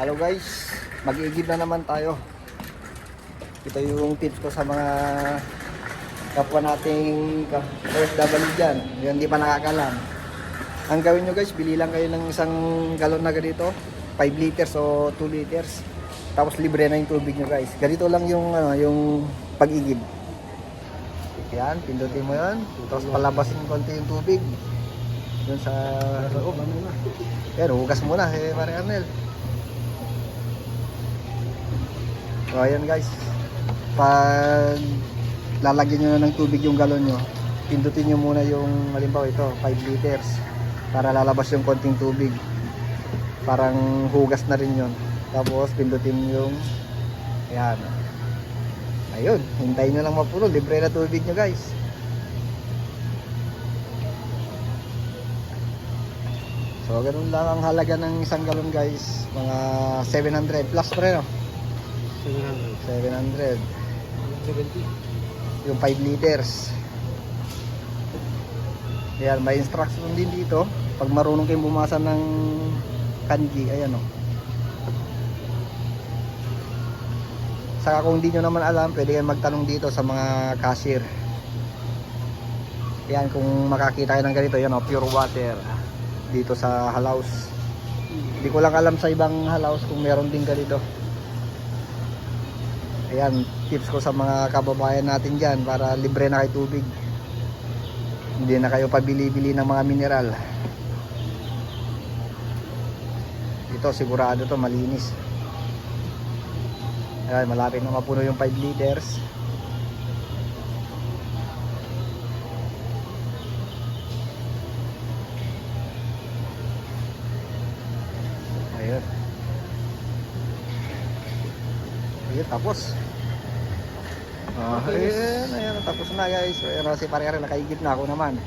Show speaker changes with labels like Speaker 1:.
Speaker 1: Hello guys, mag-iigib na naman tayo. Ito yung tips ko sa mga kapwa nating OFW dyan, yung hindi pa nakakalam. Ang gawin nyo guys, bili lang kayo ng isang galon na ganito, 5 liters o 2 liters. Tapos libre na yung tubig nyo guys. Ganito lang yung ano, yung pag-igib. Yan, pindutin mo yan. Tapos palabasin konti yung tubig. Doon sa loob. Pero hugas muna eh, Mare Arnel. So ayan guys. Pag lalagyan nyo na ng tubig yung galon nyo, pindutin nyo muna yung halimbawa ito, 5 liters para lalabas yung konting tubig. Parang hugas na rin yon. Tapos pindutin yung ayan. Ayun, hintayin nyo lang mapuno. Libre na tubig nyo guys. So ganun lang ang halaga ng isang galon guys. Mga 700 plus pa rin oh. 700.
Speaker 2: 70.
Speaker 1: Yung 5 liters. Ayan, may instruction din dito. Pag marunong kayong bumasa ng kanji, ayan o. Saka kung hindi nyo naman alam, pwede kayong magtanong dito sa mga cashier. Ayan, kung makakita kayo ng ganito, yan o, pure water. Dito sa halaus. Hindi ko lang alam sa ibang halaus kung meron din ganito. Ayan, tips ko sa mga kababayan natin dyan para libre na kayo tubig. Hindi na kayo pabili-bili ng mga mineral. Ito, sigurado to malinis. Ayan, malapit na mapuno yung 5 liters. Ayun, tapos. Ah, ayan, ayan, tapos na guys. Ayan, si pare nakaigit na ako naman.